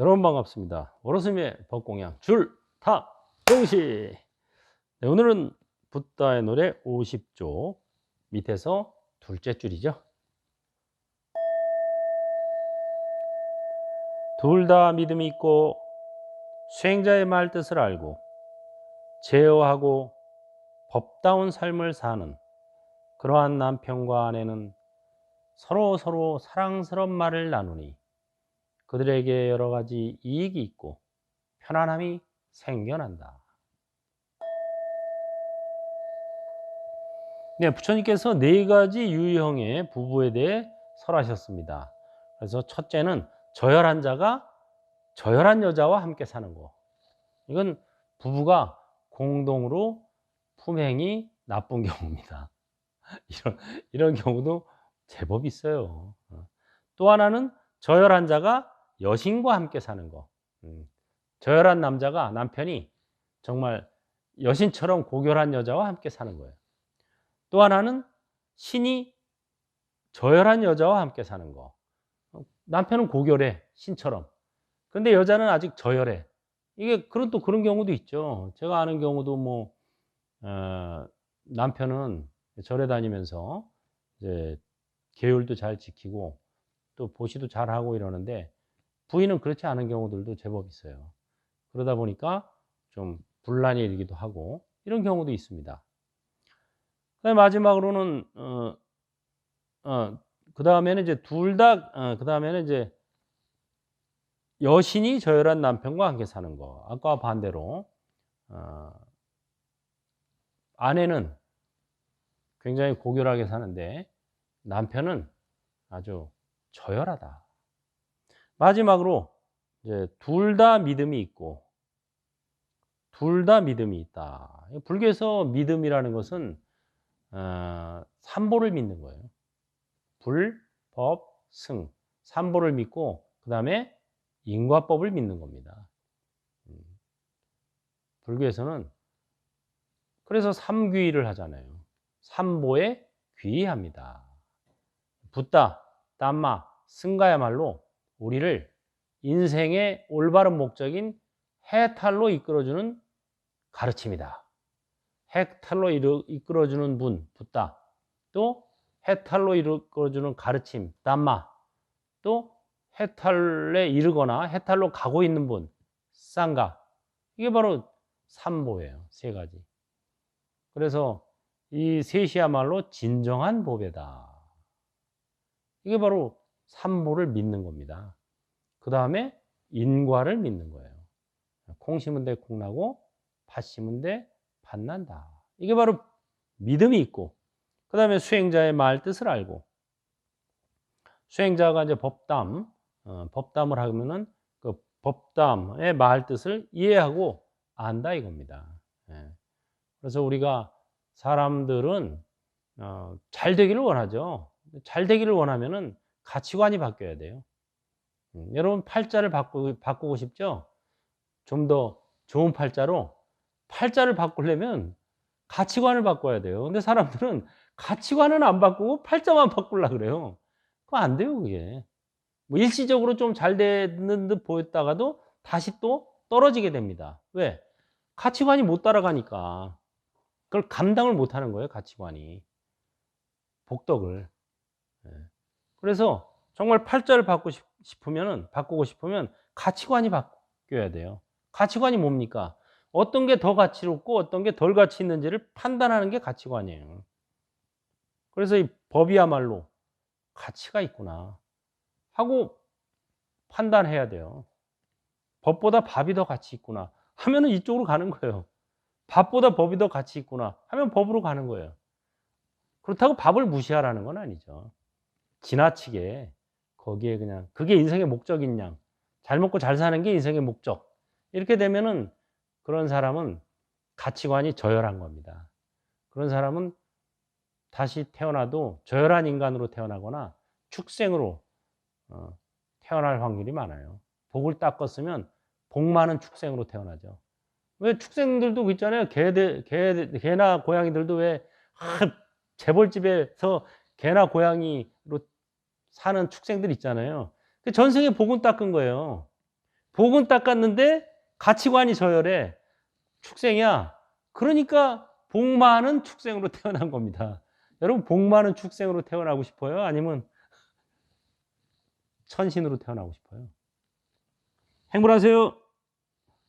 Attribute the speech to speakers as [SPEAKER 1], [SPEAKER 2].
[SPEAKER 1] 여러분 반갑습니다. 오로스미의 법공양 줄타 동시. 네, 오늘은 붓다의 노래 50조 밑에서 둘째 줄이죠. 둘 다 믿음이 있고 수행자의 말 뜻을 알고 제어하고 법다운 삶을 사는 그러한 남편과 아내는 서로 서로 사랑스러운 말을 나누니 그들에게 여러 가지 이익이 있고 편안함이 생겨난다. 네, 부처님께서 네 가지 유형의 부부에 대해 설하셨습니다. 그래서 첫째는 저열한 자가 저열한 여자와 함께 사는 거. 이건 부부가 공동으로 품행이 나쁜 경우입니다. 이런, 이런 경우도 제법 있어요. 어. 또 하나는 저열한 자가 여신과 함께 사는 거. 음. 저열한 남자가 남편이 정말 여신처럼 고결한 여자와 함께 사는 거예요. 또 하나는 신이 저열한 여자와 함께 사는 거. 어, 남편은 고결해, 신처럼. 근데 여자는 아직 저열해. 이게 그런 또 그런 경우도 있죠. 제가 아는 경우도 뭐 어, 남편은 절에 다니면서 이제 계율도 잘 지키고 또 보시도 잘 하고 이러는데 부인은 그렇지 않은 경우들도 제법 있어요. 그러다 보니까 좀 분란이 일기도 하고 이런 경우도 있습니다. 그다음에 마지막으로는 어, 어, 그 다음에는 이제 둘 다, 어, 그 다음에는 이제 여신이 저열한 남편과 함께 사는 거. 아까와 반대로, 어, 아내는 굉장히 고결하게 사는데 남편은 아주 저열하다. 마지막으로 이제 둘 다 믿음이 있고 둘 다 믿음이 있다. 불교에서 믿음이라는 것은 어, 삼보를 믿는 거예요. 불, 법, 승. 삼보를 믿고 그 다음에 인과법을 믿는 겁니다. 음. 불교에서는 그래서 삼귀를 하잖아요. 삼보에 귀의합니다. 붓다, 땀마, 승가야말로 우리를 인생의 올바른 목적인 해탈로 이끌어주는 가르침이다. 해탈로 이끌어주는 분, 붓다. 또 해탈로 이끌어주는 가르침, 담마. 또 해탈에 이르거나 해탈로 가고 있는 분, 쌍가. 이게 바로 삼보예요. 세 가지. 그래서 이 셋이야말로 진정한 보배다. 이게 바로 삼보를 믿는 겁니다. 그 다음에 인과를 믿는 거예요. 콩 심은 데 콩 나고 팥 심은 데 밭 난다. 이게 바로 믿음이 있고, 그 다음에 수행자의 말 뜻을 알고, 수행자가 이제 법담, 어, 법담을 하면은 그 법담의 말 뜻을 이해하고 안다 이겁니다. 예. 그래서 우리가 사람들은 어, 잘 되기를 원하죠. 잘 되기를 원하면은 가치관이 바뀌어야 돼요. 음, 여러분 팔자를 바꾸, 바꾸고 싶죠? 좀 더 좋은 팔자로 팔자를 바꾸려면 가치관을 바꿔야 돼요. 근데 사람들은 가치관은 안 바꾸고 팔자만 바꾸려 그래요. 그거 안 돼요, 그게. 뭐 일시적으로 좀 잘 되는 듯 보였다가도 다시 또 떨어지게 됩니다. 왜? 가치관이 못 따라가니까. 그걸 감당을 못 하는 거예요, 가치관이. 복덕을. 예. 그래서 정말 팔자를 바꾸고 싶으면, 바꾸고 싶으면 가치관이 바뀌어야 돼요. 가치관이 뭡니까? 어떤 게 더 가치롭고 어떤 게 덜 가치 있는지를 판단하는 게 가치관이에요. 그래서 이 법이야말로 가치가 있구나 하고 판단해야 돼요. 법보다 밥이 더 가치 있구나 하면은 이쪽으로 가는 거예요. 밥보다 법이 더 가치 있구나 하면 법으로 가는 거예요. 그렇다고 밥을 무시하라는 건 아니죠. 지나치게 거기에 그냥 그게 인생의 목적인 양. 잘 먹고 잘 사는 게 인생의 목적. 이렇게 되면은 그런 사람은 가치관이 저열한 겁니다. 그런 사람은 다시 태어나도 저열한 인간으로 태어나거나 축생으로 어, 태어날 확률이 많아요. 복을 닦았으면 복 많은 축생으로 태어나죠. 왜 축생들도 그 있잖아요. 개들, 개, 개나 고양이들도 왜 아, 재벌집에서 개나 고양이로 사는 축생들 있잖아요. 그 전생에 복은 닦은 거예요. 복은 닦았는데 가치관이 저열해. 축생이야. 그러니까 복 많은 축생으로 태어난 겁니다. 여러분 복 많은 축생으로 태어나고 싶어요? 아니면 천신으로 태어나고 싶어요? 행복하세요.